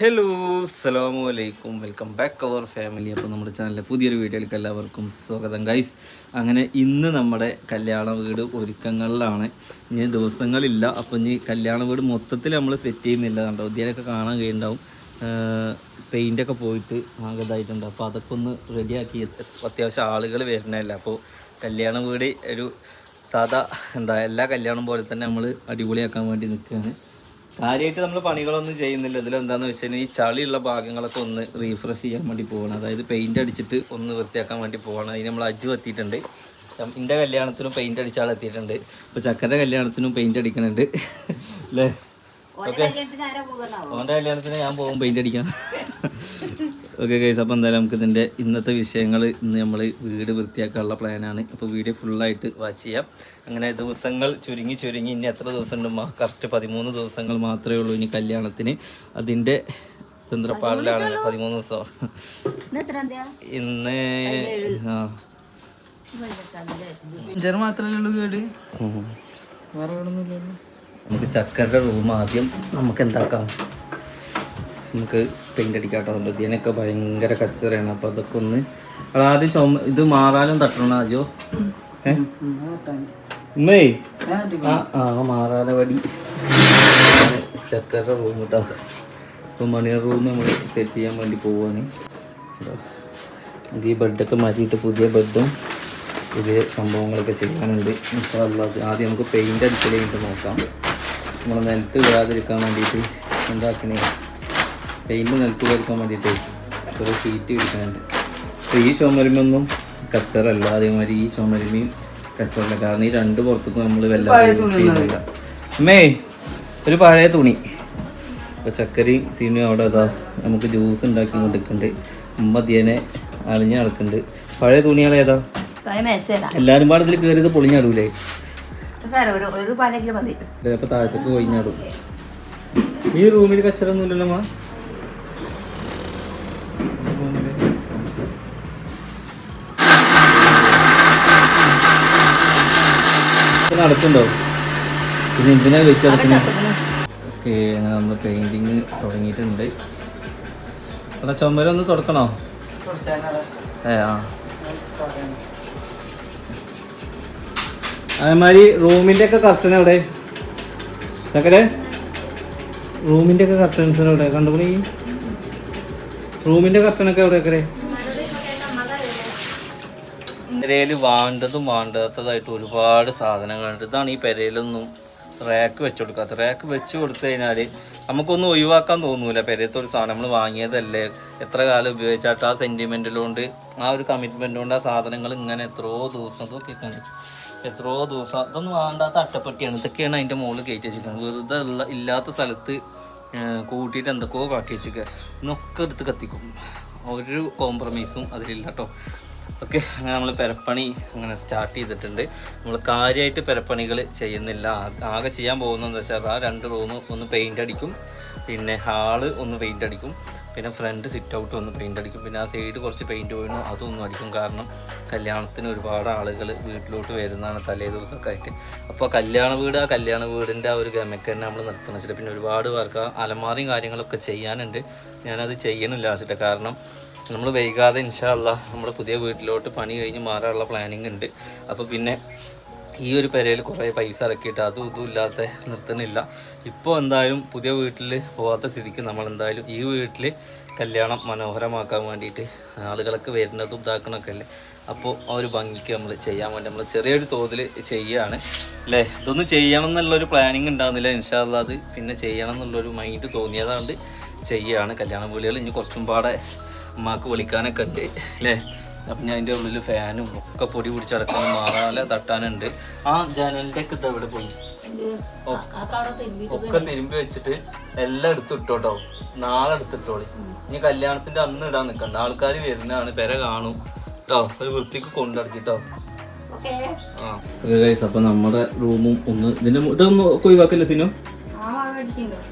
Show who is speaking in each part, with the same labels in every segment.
Speaker 1: Hello അസ്സലാമു അലൈക്കും welcome back അവർ family അപ്പോൾ നമ്മുടെ ചാനലിലെ പുതിയൊരു വീഡിയോയിലേക്ക് എല്ലാവർക്കും സ്വാഗതം. ഗൈസ് അങ്ങനെ ഇന്ന് നമ്മുടെ കല്യാണ വീട് ഒരുക്കങ്ങളിലാണ്. ഇനി ദിവസങ്ങളില്ല. അപ്പോൾ ഇനി കല്യാണ വീട് മൊത്തത്തിൽ നമ്മൾ സെറ്റ് ചെയ്യുന്നില്ല. കണ്ടോ? ഉദ്യാനൊക്കെ കാണാൻ കഴിയുണ്ടാവും പെയിന്റൊക്കെ പോയിട്ട് ആകെ ഇതായിട്ടുണ്ട്. അപ്പോൾ അതൊക്കെ ഒന്ന് റെഡിയാക്കി അത്യാവശ്യം ആളുകൾ വരുന്നതല്ല? അപ്പോൾ കല്യാണ വീട് ഒരു സാധാ എന്താ എല്ലാ കല്യാണം പോലെ തന്നെ നമ്മൾ അടിപൊളിയാക്കാൻ വേണ്ടി നിൽക്കുകയാണ്. കാര്യമായിട്ട് നമ്മൾ പണികളൊന്നും ചെയ്യുന്നില്ല. ഇതിൽ എന്താണെന്ന് വെച്ച് കഴിഞ്ഞാൽ ഈ ചളിയുള്ള ഭാഗങ്ങളൊക്കെ ഒന്ന് റീഫ്രഷ് ചെയ്യാൻ വേണ്ടി പോകണം അതായത് പെയിന്റ് അടിച്ചിട്ട് ഒന്ന് വൃത്തിയാക്കാൻ വേണ്ടി പോകണം അതിന് നമ്മൾ അജ്ജ് എത്തിയിട്ടുണ്ട് എന്റെ കല്യാണത്തിനും പെയിന്റ് അടിച്ച ആൾ എത്തിയിട്ടുണ്ട്. ഇപ്പോൾ ചക്കന്റെ കല്യാണത്തിനും പെയിന്റ് അടിക്കുന്നുണ്ട് അല്ലേ? ഓക്കെ. ഓന്റെ കല്യാണത്തിന് ഞാൻ പോകും പെയിന്റ് അടിക്കാൻ. ഓക്കെ ഗൈസ് അപ്പോൾ എന്തായാലും നമുക്ക് ഇതിന്റെ ഇന്നത്തെ വിഷയങ്ങൾ ഇന്ന് നമ്മൾ വീട് വൃത്തിയാക്കാനുള്ള പ്ലാനാണ് അപ്പോൾ വീഡിയോ ഫുള്ളായിട്ട് വാച്ച് ചെയ്യാം. അങ്ങനെ ദിവസങ്ങൾ ചുരുങ്ങി ചുരുങ്ങി ഇനി എത്ര ദിവസം ഉണ്ട് കറക്റ്റ് പതിമൂന്ന് ദിവസങ്ങൾ മാത്രമേ ഉള്ളൂ ഇനി കല്യാണത്തിന്. അതിന്റെ തന്ത്രപ്പാടിലാണ് പതിമൂന്ന് ദിവസം. ഇന്ന് ആ.
Speaker 2: മാത്രല്ലേ ഉള്ളൂ കേട് വേറെ
Speaker 1: നമുക്ക് ചക്കരുടെ റൂം ആദ്യം നമുക്ക് എന്താക്കാം? നമുക്ക് പെയിന്റ് അടിക്കാം കേട്ടോ ഇതിനൊക്കെ ഭയങ്കര കച്ചറയാണ്. അപ്പോൾ അതൊക്കെ ഒന്ന് ആദ്യം ചുമ ഇത് മാറാലും തട്ടണം ആജോ ഏ? ആ ആ മാറാല വടി. ചക്കര റൂം കേട്ടോ അപ്പോൾ മണിയർ റൂം നമ്മൾ സെറ്റ് ചെയ്യാൻ വേണ്ടി പോവുകയാണ് ഈ ബെഡൊക്കെ മാറ്റിയിട്ട് പുതിയ ബെഡും പുതിയ സംഭവങ്ങളൊക്കെ ചെയ്യാനുണ്ട്. ഇൻഷാ അല്ലാ. ആദ്യം നമുക്ക് പെയിന്റ് അടിക്കലേ നോക്കാം. നമ്മൾ നിലത്ത് വിടാതിരിക്കാൻ വേണ്ടിയിട്ട് എന്താക്കണേ? പെയിന്റ് നിലത്ത് വീഴ്ക്കാൻ വേണ്ടിയിട്ട് ഒരു ഷീറ്റ് പിടിക്കുന്നുണ്ട്. അപ്പോൾ ഈ ചുമരുമൊന്നും കച്ചറല്ല അതേമാതിരി ഈ ചുമരുമയും കച്ചറല്ല കാരണം ഈ രണ്ട് പുറത്തേക്കും നമ്മൾ വല്ലാതെ അമ്മേ ഒരു പഴയ തുണി. അപ്പോൾ ചക്കരയും സീനും അവിടെ അതാ നമുക്ക് ജ്യൂസ് ഉണ്ടാക്കി കൊണ്ടിരിക്കുന്നുണ്ട് അമ്മ ദിയനെ അളിഞ്ഞ് നടക്കുന്നുണ്ട് പഴയ തുണികളേതാ എല്ലാവരും പാടത്തിൽ കയറിയത് പൊളിഞ്ഞാടൂലേ?
Speaker 2: ഒരു പാലെങ്കിലും മതി.
Speaker 1: അപ്പൊ താഴത്തേക്ക് കൊഴിഞ്ഞാടും. ഈ റൂമിൽ കച്ചറൊന്നും നടക്കുന്നുണ്ടോ പിന്നെ എന്തിനാ വെച്ചടക്കുന്നത് ഓക്കെ അങ്ങനെ നമ്മൾ പെയിന്റിങ് തുടങ്ങിയിട്ടുണ്ട്. അവിടെ ചുമരൊന്ന് തുടക്കണോ? ഏ ആ. അതേമാതിരി റൂമിന്റെ ഒക്കെ കർട്ടൻ എവിടെ? ചക്കരെ? റൂമിന്റെ ഒക്കെ കർട്ടൻസ് എവിടെ? കണ്ടുപിടി റൂമിന്റെ കർട്ടനൊക്കെ എവിടെ ചക്കരെ? പെരയിൽ വേണ്ടതും വേണ്ടാത്തതായിട്ട് ഒരുപാട് സാധനങ്ങളുണ്ട്. ഇതാണ് ഈ പെരയിലൊന്നും റാക്ക് വെച്ച് കൊടുക്കാത്ത റാക്ക് വെച്ച് കൊടുത്തു കഴിഞ്ഞാൽ നമുക്കൊന്നും ഒഴിവാക്കാൻ തോന്നൂല. പെരയത്തെ ഒരു സാധനം നമ്മൾ വാങ്ങിയതല്ലേ? എത്ര കാലം ഉപയോഗിച്ചാട്ട് ആ സെന്റിമെന്റിലുകൊണ്ട് ആ ഒരു കമ്മിറ്റ്മെന്റ് കൊണ്ട് ആ സാധനങ്ങൾ ഇങ്ങനെ എത്രയോ ദിവസം ഇതൊക്കെ എത്രയോ ദിവസം. അതൊന്നും വേണ്ടാത്ത അട്ടപ്പെട്ടിയാണ്. ഇതൊക്കെയാണ് അതിന്റെ മുകളിൽ കയറ്റി വെച്ചിരിക്കുന്നത്. വെറുതെ ഉള്ള ഇല്ലാത്ത സ്ഥലത്ത് കൂട്ടിയിട്ട് എന്തൊക്കെയോ കാട്ടി വെച്ചിരിക്കുക ഇന്നൊക്കെ എടുത്ത് കത്തിക്കും. ഒരു കോംപ്രമൈസും അതിലില്ല കേട്ടോ ഓക്കെ അങ്ങനെ നമ്മൾ പെരപ്പണി അങ്ങനെ സ്റ്റാർട്ട് ചെയ്തിട്ടുണ്ട്. നമ്മൾ കാര്യമായിട്ട് പെരപ്പണികൾ ചെയ്യുന്നില്ല. ആകെ ചെയ്യാൻ പോകുന്നതെന്ന് വെച്ചാൽ ആ രണ്ട് റൂം ഒന്ന് പെയിന്റ് അടിക്കും. പിന്നെ ഹാൾ ഒന്ന് പെയിന്റ് അടിക്കും. പിന്നെ ഫ്രണ്ട് സിറ്റ് ഔട്ട് ഒന്ന് പെയിന്റ് അടിക്കും. പിന്നെ ആ സൈഡ് കുറച്ച് പെയിന്റ് വീണു അതൊന്നും അടിക്കും. കാരണം കല്യാണത്തിന് ഒരുപാട് ആളുകൾ വീട്ടിലോട്ട് വരുന്നതാണ് തലേ ദിവസമൊക്കെ ആയിട്ട്. അപ്പോൾ കല്യാണ വീട് ആ കല്യാണ വീടിന്റെ ആ ഒരു ഗമയ്ക്ക് തന്നെ നമ്മൾ നിർത്തണം. പിന്നെ ഒരുപാട് പേർക്ക് അലമാറിയും കാര്യങ്ങളൊക്കെ ചെയ്യാനുണ്ട്. ഞാനത് ചെയ്യണില്ല വെച്ചിട്ട് കാരണം നമ്മൾ വൈകാതെ ഇൻഷാല്ല നമ്മുടെ പുതിയ വീട്ടിലോട്ട് പണി കഴിഞ്ഞ് മാറാനുള്ള പ്ലാനിങ് ഉണ്ട്. അപ്പോൾ പിന്നെ ഈ ഒരു പെരയിൽ കുറേ പൈസ ഇറക്കിയിട്ട് അതും ഇതും ഇല്ലാത്ത നിർത്തുന്നില്ല. ഇപ്പോൾ എന്തായാലും പുതിയ വീട്ടിൽ പോകാത്ത സ്ഥിതിക്ക് നമ്മൾ എന്തായാലും ഈ വീട്ടിൽ കല്യാണം മനോഹരമാക്കാൻ വേണ്ടിയിട്ട് ആളുകളൊക്കെ വരുന്നതും ഇതാക്കണമൊക്കെ അല്ലേ? അപ്പോൾ ആ ഒരു ഭംഗിക്ക് നമ്മൾ ചെയ്യാൻ വേണ്ടി നമ്മൾ ചെറിയൊരു തോതിൽ ചെയ്യുകയാണ് അല്ലേ? ഇതൊന്നും ചെയ്യണം എന്നുള്ളൊരു പ്ലാനിങ് ഉണ്ടാകുന്നില്ല ഇൻഷാല്ല അത് പിന്നെ ചെയ്യണം എന്നുള്ളൊരു മൈൻഡ് തോന്നിയതാണ്ട് ചെയ്യുകയാണ് കല്യാണ വീടുകൾ. ഇനി കുറച്ചും പാടെ അമ്മയ്ക്ക് വിളിക്കാനൊക്കെ ഉണ്ട് അല്ലേ അപ്പം ഞാൻ അതിന്റെ ഉള്ളിൽ ഫാനും ഒക്കെ പൊടി പിടിച്ചടക്കാനും മാറാല തട്ടാനുണ്ട്. ആ ജനലിന്റെ ഒക്കെ ഇത് എവിടെ പോയി. ഒക്കെ തിരുമ്പി വെച്ചിട്ട് എല്ലാം എടുത്തിട്ടോട്ടോ നാളെ എടുത്തിട്ടോളി. ഇനി കല്യാണത്തിന്റെ അന്ന് ഇടാൻ നിൽക്കണ്ട. ആൾക്കാർ വരുന്നതാണ്. പെര കാണും. കേട്ടോ ഒരു വൃത്തിക്ക് കൊണ്ടിടക്കിട്ടോ. അപ്പൊ നമ്മുടെ റൂമും ഒന്ന് ഇതിന്റെ ഇതൊന്നും ഒക്കെ ഒഴിവാക്കല്ലേ സിനു?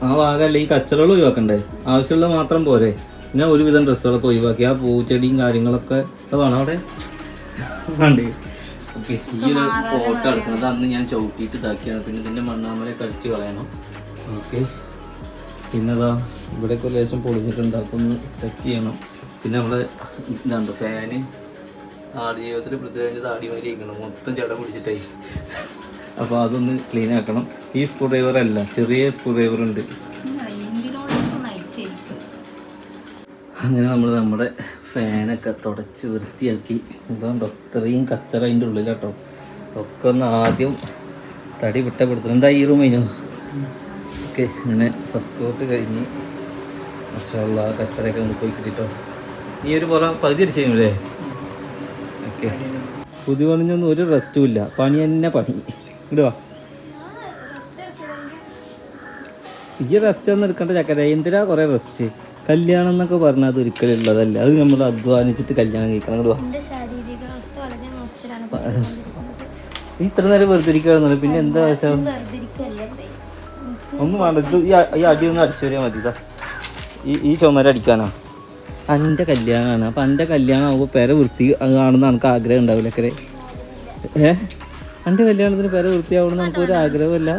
Speaker 1: ആ ഭാഗമല്ല ഈ കച്ചറകൾ ഒഴിവാക്കണ്ടേ? ആവശ്യമുള്ള മാത്രം പോരെ? പിന്നെ ഒരുവിധം ഡ്രസ്സുകളൊക്കെ ഒഴിവാക്കി. ആ പൂച്ചെടിയും കാര്യങ്ങളൊക്കെ അതാണ് അവിടെ? വേണ്ടേ. ഓക്കെ ഈ ഒരു ഫോട്ടോ എടുക്കുന്നത് അന്ന് ഞാൻ ചവിട്ടിയിട്ട് ഇതാക്കിയാണ് പിന്നെ ഇതിന്റെ മണ്ണാമലെ കഴിച്ച് കളയണം. ഓക്കെ. പിന്നെ അതാ ഇവിടെയൊക്കെ ലേശം പൊളിഞ്ഞിട്ടുണ്ട് ഒന്ന് ടച്ച് ചെയ്യണം. പിന്നെ നമ്മുടെ ഇതാണ് ഫാന് ആട് ജീവിതത്തിൽ പൃഥ്വിരാജ് ആടി മാതിരി ഇരിക്കണം മൊത്തം ചട പിടിച്ചിട്ടായി. അപ്പോൾ അതൊന്ന് ക്ലീൻ ആക്കണം. ഈ സ്ക്രൂ ഡ്രൈവർ അല്ല ചെറിയ സ്ക്രൂ ഡ്രൈവർ ഉണ്ട്. അങ്ങനെ നമ്മൾ നമ്മുടെ ഫാനൊക്കെ തുടച്ച് വൃത്തിയാക്കി. അതുകൊണ്ട് അത്രയും കച്ചറ അതിന്റെ ഉള്ളിൽ കേട്ടോ. ഒക്കെ ഒന്ന് ആദ്യം തടി വിട്ടപ്പെടുത്തണം. എന്താ ഈ റൂം കഴിഞ്ഞു ഓക്കെ അങ്ങനെ ഫസ്റ്റ് കോട്ട് കഴിഞ്ഞ് മഷാള്ള കച്ചറയൊക്കെ ഒന്ന് പോയി കിട്ടിട്ടോ. ഈ ഒരു പുറം പകുതി അടിച്ചു കഴിഞ്ഞല്ലേ ഓക്കെ. പുതിയ പണിഞ്ഞൊന്നും ഒരു റെസ്റ്റും ഇല്ല. പണി തന്നെ പണി. ഇടുവാ ഈ റെസ്റ്റ് ഒന്നും എടുക്കേണ്ട ചക്കര. എന്തിനാ കുറേ റെസ്റ്റ് കല്യാണം എന്നൊക്കെ പറഞ്ഞാൽ അത് ഒരിക്കലും ഉള്ളതല്ല അത് നമ്മൾ അധ്വാനിച്ചിട്ട് കല്യാണം കഴിക്കണം. ഇത്ര നേരം വെറുതെ ഇരിക്കുകയാണെന്നല്ലോ പിന്നെ എന്താ ആവശ്യം? ഒന്നും വേണ്ട. ഇത് ഈ അ- അടി ഒന്ന് അടിച്ചു വരിക മതി ഈ ഈ ചുമര അടിക്കാനാ? എന്റെ കല്യാണമാണ് അപ്പം എന്റെ കല്യാണം ആകുമ്പോൾ പേരെ വൃത്തി കാണുന്ന എനിക്ക് ആഗ്രഹം ഉണ്ടാവില്ല അക്കരെ ഏ എന്റെ കല്യാണത്തിന് പേര് വൃത്തിയാവണം നമുക്ക് ഒരു ആഗ്രഹമില്ല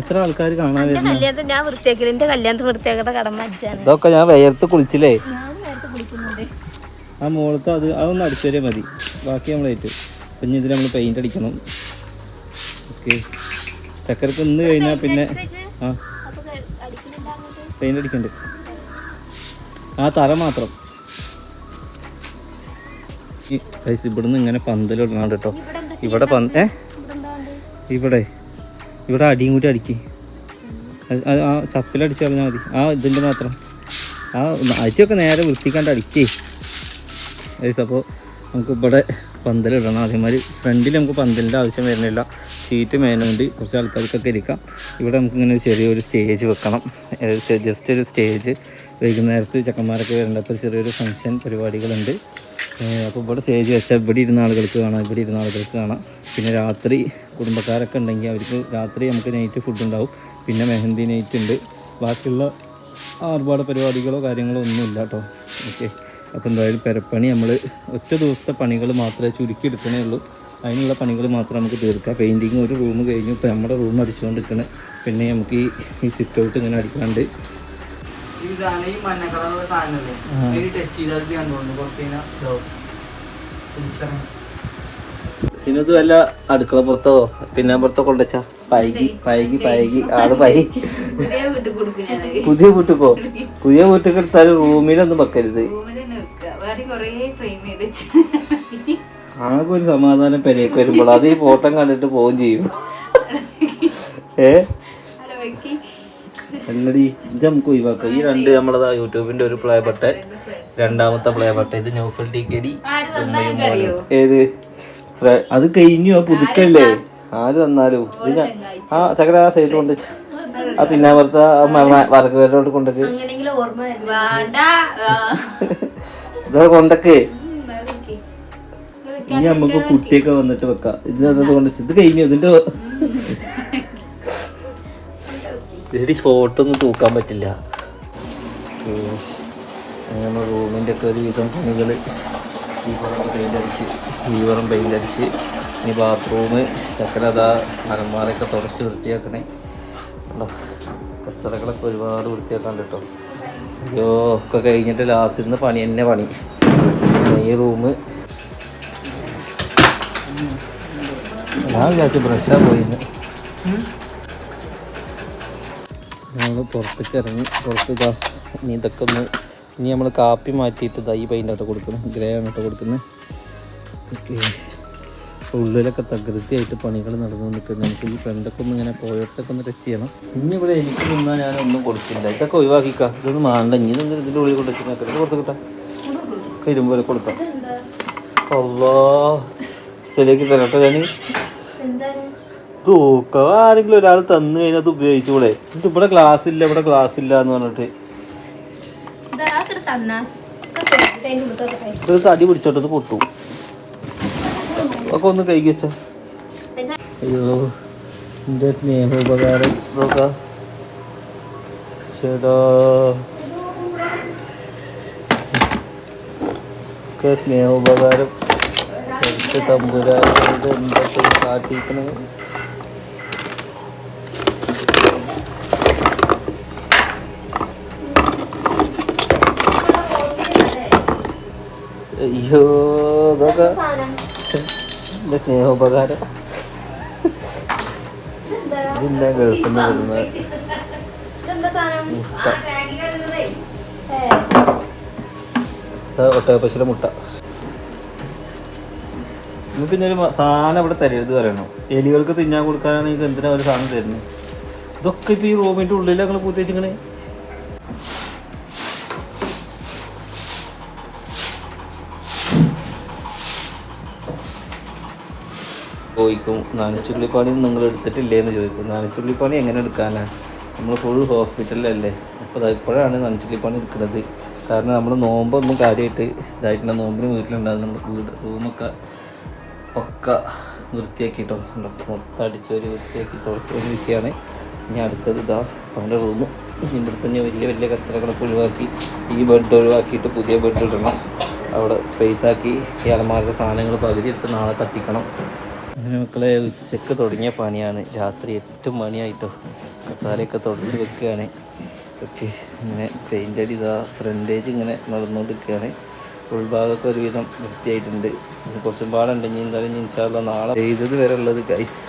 Speaker 1: എത്ര ആൾക്കാർ കാണാൻ
Speaker 3: എന്റെ കല്യാണത്തിന് ഞാൻ വൃത്തിയാക്കില്ല എന്റെ കല്യാണത്തിന് വൃത്തിയാക്കാത്ത കടമ
Speaker 1: ഇതൊക്കെ ഞാൻ വേർത്ത് കുളിച്ചില്ലേ?
Speaker 3: ഞാൻ നേരത്തെ കുളിക്കുന്നുണ്ട്.
Speaker 1: ആ മുകളത്ത് അത് അതൊന്ന് അടിച്ചു വരിക മതി. ബാക്കി നമ്മൾ ഏറ്റു പിന്നെ ഇതിൽ നമ്മൾ പെയിന്റ് അടിക്കണം. ഓക്കെ. ചക്കരക്ക് ഇന്ന് കഴിഞ്ഞാൽ പിന്നെ ആ. പെയിന്റ് അടിക്കണ്ടേ. ആ തറ മാത്രം. ഇവിടുന്ന് ഇങ്ങനെ പന്തലിടണം കേട്ടോ.
Speaker 3: ഇവിടെ
Speaker 1: പന്ത് ഏ?
Speaker 3: ഇവിടെ.
Speaker 1: ഇവിടെ അടിയും കൂടി അടിക്ക്. ആ ചപ്പിലടിച്ച് കളഞ്ഞാൽ മതി. ആ ഇതിന്റെ മാത്രം. ആ അരിയൊക്കെ നേരെ വൃത്തിക്കാണ്ട് അടിക്കേ. അപ്പോൾ നമുക്ക് ഇവിടെ പന്തലിടണം അതേമാതിരി ഫ്രണ്ടിൽ നമുക്ക് പന്തലിന്റെ ആവശ്യം വരുന്നില്ല. സീറ്റ് മേലുണ്ട് കുറച്ച് ആൾക്കാർക്കൊക്കെ ഇരിക്കാം. ഇവിടെ നമുക്ക് ഇങ്ങനെ ഒരു ചെറിയൊരു സ്റ്റേജ് വെക്കണം. ജസ്റ്റ് ഒരു സ്റ്റേജ്. വൈകുന്നേരത്ത് ചക്കന്മാരൊക്കെ വരേണ്ടപ്പോൾ ചെറിയൊരു ഫംഗ്ഷൻ പരിപാടികളുണ്ട്. അപ്പോൾ ഇവിടെ സ്റ്റേജ് വെച്ചാൽ ഇവിടെ ഇരുന്ന ആളുകൾക്ക് കാണാം ഇവിടെ ഇരുന്ന ആളുകൾക്ക് കാണാം. പിന്നെ രാത്രി കുടുംബക്കാരൊക്കെ ഉണ്ടെങ്കിൽ അവർക്ക് രാത്രി നമുക്ക് നൈറ്റ് ഫുഡ് ഉണ്ടാവും. പിന്നെ മെഹന്തി നൈറ്റ് ഉണ്ട്. ബാക്കിയുള്ള ആർഭാട പരിപാടികളോ കാര്യങ്ങളോ ഒന്നുമില്ല കേട്ടോ. ഓക്കെ അപ്പോൾ എന്തായാലും പെരപ്പണി നമ്മൾ ഒറ്റ ദിവസത്തെ പണികൾ മാത്രമേ ചുരുക്കി എടുക്കണേ ഉള്ളൂ. അതിനുള്ള പണികൾ മാത്രം നമുക്ക് തീർക്കാം. പെയിന്റിങ് ഒരു റൂം കഴിഞ്ഞു. ഇപ്പോൾ നമ്മുടെ റൂം അടിച്ചുകൊണ്ടിരിക്കണേ പിന്നെ നമുക്ക് ഈ സിറ്റ് ഔട്ട് ഇങ്ങനെ അടിക്കാണ്ട്
Speaker 2: ഈ സാധനം ഈ മഞ്ഞ കളറുള്ള സാധനമല്ലേ
Speaker 1: ആ.
Speaker 2: ടച്ച് ചെയ്താൽ തോന്നുന്നു കുറച്ച് കഴിഞ്ഞാൽ ഇതാവും.
Speaker 1: വല്ല അടുക്കള പുറത്തോ പിന്നെ പുറത്തോ കൊണ്ടുവച്ചാ? പൈകി പൈകി പൈകി. ആൾ പൈ
Speaker 3: പുതിയ
Speaker 1: വീട്ടുക്കോ? പുതിയ വീട്ടുക്ക് എടുത്താൽ റൂമിലൊന്നും വെക്കരുത്. ആകെ ഒരു സമാധാനം പെരേക്ക് വരുമ്പോൾ. അത് ഈ ഫോട്ടോ കണ്ടിട്ട് പോവുകയും ചെയ്യും. ഏ?
Speaker 3: അവിടെ വെക്കി
Speaker 1: അല്ലടി ഇത് നമുക്ക് ഒഴിവാക്കാം. ഈ രണ്ട് നമ്മളതാ യൂട്യൂബിന്റെ ഒരു പ്ലേ ബട്ടൺ രണ്ടാമത്തെ പ്ലേ ബട്ടൺ ഇത് ന്യൂഫൽ ടി കെ ഡി ഏത്? അത് കഴിഞ്ഞു ആ പുതുക്കല്ലേ? ആര് തന്നാലോ. ഇത് ആ ചക്കര ആ സൈഡ് കൊണ്ട് ആ പിന്നെ അപ്പുറത്തെ വറക്ക് പേരോട്ട് കൊണ്ടക്ക്. ഇതാ കൊണ്ടക്ക്. ഇനി നമുക്ക് കുട്ടിയൊക്കെ വന്നിട്ട് വെക്കാം. ഇതിനകത്ത് കൊണ്ട് ഇത് കഴിഞ്ഞു ഇതിന്റെ ഇതിന്റെ ഫോട്ടോ ഒന്നും തൂക്കാൻ പറ്റില്ല. അങ്ങനെ റൂമിന്റെ ഒക്കെ ഒരു വിധം പണികൾ ഈവറൊക്കെ പെയിന്റ് അടിച്ച് ഈവറും പെയിന്റ് അടിച്ച് ഇനി ബാത്റൂം ചക്കരതാ മരന്മാരൊക്കെ തുടച്ച് വൃത്തിയാക്കണേ. കണ്ടോ? കച്ചറകളൊക്കെ ഒരുപാട് വൃത്തിയാക്കാൻ കേട്ടോ. അയ്യോ ഒക്കെ കഴിഞ്ഞിട്ട് ലാസ്റ്റ് നിന്ന് പണി തന്നെ പണി. ഈ റൂം ഞാൻ വിചാരിച്ചു ബ്രഷാണ് പോയിന്ന്. ഞങ്ങൾ പുറത്തേക്ക് ഇറങ്ങി പുറത്തേക്ക് ഇനി ഇതൊക്കെ ഒന്ന് ഇനി നമ്മൾ കാപ്പി മാറ്റിയിട്ട് ഇതാ ഈ പെയിന്റ് ആയിട്ട് കൊടുക്കുന്നത് ഗ്രേ ആണ് ഇട്ട് കൊടുക്കുന്നത് ഓക്കെ. ഉള്ളിലൊക്കെ തകൃതിയായിട്ട് പണികൾ നടന്നു നിൽക്കുന്നത് നമുക്ക് ഈ ഫ്രണ്ടൊക്കെ ഒന്ന് ഇങ്ങനെ പോയിട്ടൊക്കെ ഒന്ന് ടച്ച് ചെയ്യണം. ഇനി ഇവിടെ എനിക്ക് നിന്നാൽ ഞാനൊന്നും കൊടുക്കില്ല ഇതൊക്കെ ഒഴിവാക്കിക്കാം. ഇതൊന്നും മാണ്ട ഇനി ഇതൊന്നും ഇതിന്റെ ഉള്ളിൽ കൊണ്ട് വെച്ചിട്ട് ഇത് കൊടുത്തു കിട്ടാം ഇരുമ്പോലെ കൊടുക്കാം. അല്ലോ ശരിയാക്കി തരട്ടെ ഞാൻ തൂക്കം ആരെങ്കിലും ഒരാൾ തന്നു കഴിഞ്ഞാൽ അത് ഉപയോഗിച്ചൂടെ? എന്നിട്ട് ഇവിടെ ഗ്ലാസ് ഇല്ല ഇവിടെ ഗ്ലാസ് ഇല്ല എന്ന് പറഞ്ഞിട്ട്.
Speaker 3: ഇതാ
Speaker 1: തടി പിടിച്ചോട്ട് ഇത് പൊട്ടു. ഒക്കെ ഒന്ന് കൈകി വെച്ച. അയ്യോ എന്റെ സ്നേഹോപകാരം. നോക്കാം. ചേട്ടാ. ഒക്കെ സ്നേഹോപകാരം. എന്തൊക്കെ കാട്ടിക്കണേ അയ്യോ ഇതൊക്കെ
Speaker 3: സാധനം?
Speaker 1: എന്റെ സ്നേഹോപകാരം ഇതിന്റെ ഗൾഫിൽ നിന്ന് വരുന്നത്.
Speaker 3: ഇതെന്താ
Speaker 1: മുട്ട.
Speaker 3: ആ, റാഗി കഴുകുന്നതേ. ഏ,
Speaker 1: ഒട്ടകപ്പശിയുടെ മുട്ട. നമുക്ക് ഇനി ഒരു സാധനം ഇവിടെ തരരുത് പറയണം. എലികൾക്ക് തിന്നാൻ കൊടുക്കാനാണ് നിങ്ങൾക്ക് എന്തിനാ ഒരു സാധനം തരുന്നത്? ഇതൊക്കെ ഇപ്പൊ ഈ റൂമിന്റെ ഉള്ളിൽ ഞങ്ങൾ പൂത്തി ചോദിക്കും നാനച്ചുള്ളിപ്പണി നിങ്ങൾ എടുത്തിട്ടില്ലേ എന്ന് ചോദിക്കും. നാനച്ചുള്ളിപ്പണി എങ്ങനെ എടുക്കാനാണ് നമ്മൾ ഫുൾ ഹോസ്പിറ്റലിലല്ലേ അപ്പോൾ ഇപ്പോഴാണ് നാനച്ചുള്ളിപ്പണി എടുക്കുന്നത്. കാരണം നമ്മൾ നോമ്പൊന്നും കാര്യമായിട്ട് ഇതായിട്ടില്ല. നോമ്പിന് വീട്ടിലുണ്ടാകും നമ്മുടെ വീട് റൂമൊക്കെ ഒക്കെ വൃത്തിയാക്കിയിട്ടോ? മൊത്തം അടിച്ചൊരു വൃത്തിയാക്കി തുടച്ചിരിക്കുകയാണ് ഇനി അടുത്തത് ഇതാ അവന്റെ റൂം. ഇവിടുത്തെ തന്നെ വലിയ വലിയ കച്ചറകളൊക്കെ ഒഴിവാക്കി ഈ ബെഡ് ഒഴിവാക്കിയിട്ട് പുതിയ ബെഡ് ഇടണം. അവിടെ സ്പേസ് ആക്കി ഈ അലമാരുടെ സാധനങ്ങൾ പകുതി എടുത്ത് നാളെ കത്തിക്കണം അങ്ങനെ മക്കളെ ഉച്ചയ്ക്ക് തുടങ്ങിയ പണിയാണ്. രാത്രി എട്ട് മണിയായിട്ടോ. കസാലയൊക്കെ തുടച്ച് വെക്കുകയാണ് ഓക്കെ ഇങ്ങനെ പെയിന്റ് അടി ഇതാ ഫ്രണ്ടേജ് ഇങ്ങനെ നടന്നുകൊണ്ടിരിക്കുകയാണ് ഉൾഭാഗമൊക്കെ ഒരുവിധം വൃത്തിയായിട്ടുണ്ട്. കുറച്ചും പാടുണ്ടെങ്കിൽ എന്തായാലും ഇൻഷാല്ല നാളെ ചെയ്തത് വരെ ഉള്ളത് ഗൈസ്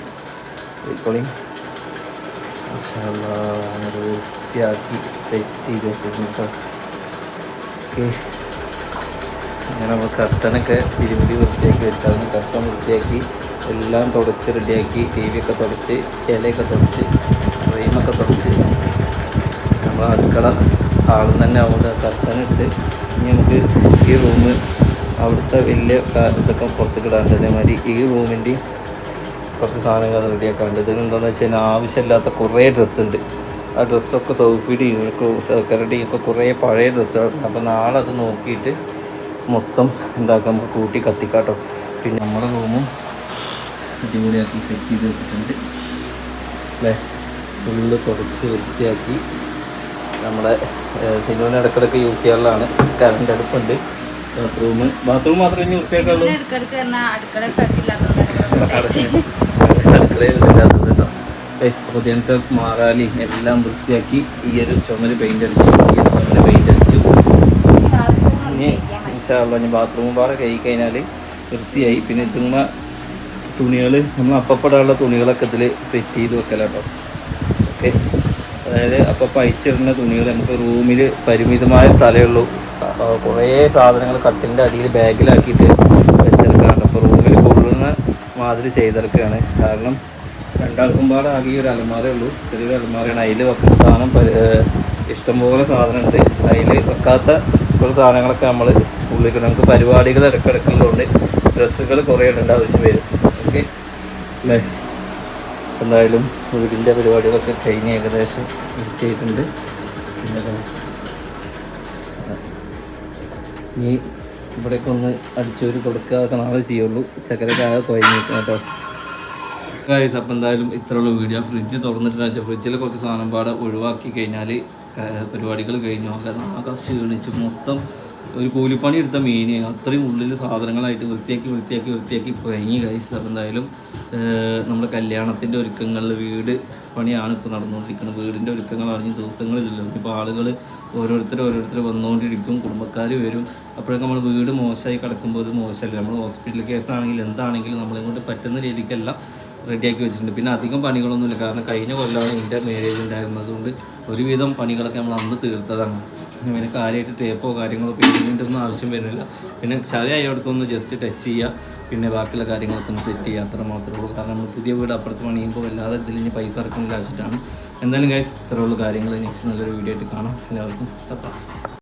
Speaker 1: അങ്ങനെ വൃത്തിയാക്കി സെറ്റ് ചെയ്ത് വെച്ചിട്ടുണ്ട് കേട്ടോ ഓക്കെ. നമ്മൾ കർട്ടനൊക്കെ തിരുമുടി വൃത്തിയാക്കി വെച്ചാൽ കർട്ടൻ വൃത്തിയാക്കി. എല്ലാം തുടച്ച് റെഡിയാക്കി ടി വി ഒക്കെ തുടച്ച് ഇലയൊക്കെ തുടച്ച് ഫ്രെയിമൊക്കെ തുടച്ച്. നമ്മൾ അടുക്കള ആളും തന്നെ അവിടെ കർട്ടൻ ഇട്ട് ഇനി നമുക്ക് ഈ റൂം അവിടുത്തെ വലിയ ഇതൊക്കെ പുറത്തേക്ക് ഇടാണ്ട് അതേമാതിരി ഈ റൂമിന്റെയും കുറച്ച് സാധനങ്ങൾ റെഡിയാക്കാണ്ട്. ഇത് എന്താണെന്ന് വെച്ച് കഴിഞ്ഞാൽ ആവശ്യമില്ലാത്ത കുറേ ഡ്രസ്സ് ഉണ്ട്. ആ ഡ്രസ്സൊക്കെ സൗഫിഡി കരടി ഒക്കെ കുറേ പഴയ ഡ്രസ്സുകളുണ്ട് അപ്പോൾ നാളെ അത് നോക്കിയിട്ട് മൊത്തം എന്താക്കുമ്പോൾ കൂട്ടി കത്തിക്കാട്ടോ. പിന്നെ നമ്മുടെ റൂമും അടിപൊളിയാക്കി സെറ്റ് ചെയ്ത് വെച്ചിട്ടുണ്ട്. അല്ലേ ഫുള്ള് തുടച്ച് വൃത്തിയാക്കി നമ്മുടെ സിനിമ ഇടക്കിടക്ക് യൂസ് ചെയ്യാനുള്ളതാണ്. കറണ്ട് അടുപ്പുണ്ട്. ബാത്റൂം ബാത്റൂം മാത്രമേ ഇനി വൃത്തിയാക്കാനുള്ളൂ?
Speaker 3: ഇടയ്ക്കിടയ്ക്ക് പറഞ്ഞാ അടുക്കള ഇല്ലാത്തതുകൊണ്ട്
Speaker 1: അപ്പോൾ ഇതിനൊക്കെ മാറാലി എല്ലാം വൃത്തിയാക്കി ഈ ഒരു ചുമര് പെയിന്റ് അടിച്ചു ഈ ഒരു ചുമര് പെയിന്റ് അടിച്ചു. ഇനി ഇൻഷാള്ള ഇനി ബാത്റൂം പാറ കഴിക്കഴിഞ്ഞാൽ വൃത്തിയായി. പിന്നെ ഇതുമ്മ തുണികൾ നമ്മൾ അപ്പപ്പെടാനുള്ള തുണികളൊക്കെ ഇതിൽ സെറ്റ് ചെയ്ത് വെക്കലാട്ടോ. ഓക്കെ അതായത് അപ്പം അയച്ചിടുന്ന തുണികൾ നമുക്ക് റൂമിൽ പരിമിതമായ സ്ഥലമേ ഉള്ളൂ. കുറേ സാധനങ്ങൾ കട്ടിലിന്റെ അടിയിൽ ബാഗിലാക്കിയിട്ട് വെച്ചെടുക്കാറുണ്ട് അപ്പോൾ റൂമിൽ കൊള്ളുന്ന മാതിരി ചെയ്തെടുക്കുകയാണ് കാരണം രണ്ടാൾക്കും പാടെ ആകെ ഒരു അലമാരേ ഉള്ളൂ. ചെറിയൊരു അലമാരയാണ്. അതിൽ വെക്കുന്ന സാധനം ഇഷ്ടംപോലെ സാധനമുണ്ട് അതിൽ വെക്കാത്ത കുറേ സാധനങ്ങളൊക്കെ നമ്മൾ ഉള്ളിൽ നമുക്ക് പരിപാടികൾ ഇടയ്ക്കിടയ്ക്കുള്ളതുകൊണ്ട് ഡ്രസ്സുകൾ കുറേ ഇടേണ്ട ആവശ്യം വരും. അല്ലേ എന്തായാലും വീടിന്റെ പരിപാടികളൊക്കെ കഴിഞ്ഞ് ഏകദേശം ചെയ്തിട്ടുണ്ട് ഇനി ഇവിടെയൊക്കെ ഒന്ന് അടിച്ചൊരു കൊടുക്കുക നാളെ ചെയ്യുള്ളൂ. ചക്കരക്ക് ആകെ കുഴഞ്ഞിരിക്കും കേട്ടോ. ഗൈസ് അപ്പം എന്തായാലും ഇത്രയുള്ള വീഡിയോ. ഫ്രിഡ്ജ് തുറന്നിട്ടുണ്ടെന്ന് വെച്ചാൽ ഫ്രിഡ്ജിൽ കുറച്ച് സാധനം പാടെ ഒഴിവാക്കി കഴിഞ്ഞാൽ പരിപാടികൾ കഴിഞ്ഞു. അല്ലാതെ ആകെ ക്ഷീണിച്ച് മൊത്തം ഒരു കൂലിപ്പണി എടുത്ത മീൻ അത്രയും ഉള്ളിൽ സാധനങ്ങളായിട്ട് വൃത്തിയാക്കി വൃത്തിയാക്കി വൃത്തിയാക്കി കുഴങ്ങി കഴിച്ച് എന്തായാലും നമ്മുടെ കല്യാണത്തിന്റെ ഒരുക്കങ്ങളിൽ വീട് പണിയാണ് ഇപ്പോൾ നടന്നുകൊണ്ടിരിക്കുന്നത്. വീടിന്റെ ഒരുക്കങ്ങൾ അറിഞ്ഞ ദിവസങ്ങളിലല്ലോ ഇപ്പോൾ ആളുകൾ ഓരോരുത്തർ ഓരോരുത്തർ വന്നുകൊണ്ടിരിക്കും കുടുംബക്കാർ വരും. അപ്പോഴൊക്കെ നമ്മൾ വീട് മോശമായി കിടക്കുമ്പോൾ അത് മോശമല്ല? നമ്മൾ ഹോസ്പിറ്റൽ കേസാണെങ്കിൽ എന്താണെങ്കിലും നമ്മളെ കൊണ്ട് പറ്റുന്ന രീതിക്കല്ല റെഡിയാക്കി വെച്ചിട്ടുണ്ട്. പിന്നെ അധികം പണികളൊന്നുമില്ല. കാരണം കഴിഞ്ഞ കൊല്ലമാണ് എന്റെ മാരേജ് ഉണ്ടായിരുന്നത് കൊണ്ട് ഒരുവിധം പണികളൊക്കെ നമ്മൾ അന്ന് തീർത്തതാണ്. പിന്നെ കാര്യമായിട്ട് തേപ്പോ കാര്യങ്ങളോ പെയിന്റിന്റെ ഒന്നും ആവശ്യം വരുന്നില്ല. പിന്നെ ചളിയായിടത്തൊന്ന് ജസ്റ്റ് ടച്ച് ചെയ്യുക പിന്നെ ബാക്കിയുള്ള കാര്യങ്ങളൊക്കെ ഒന്ന് സെറ്റ് ചെയ്യുക അത്ര മാത്രമേ ഉള്ളൂ. കാരണം നമ്മൾ പുതിയ വീട് അപ്പുറത്ത് പണിയുമ്പോൾ വല്ലാതെ ഇതിൽ ഇനി പൈസ ഇറക്കുന്നില്ല വെച്ചിട്ടാണ് എന്തായാലും ഗൈസ് ഇത്രയുള്ള കാര്യങ്ങൾ നെക്സ്റ്റ് നല്ലൊരു വീഡിയോ ആയിട്ട് കാണാം. എല്ലാവർക്കും തപ്പാം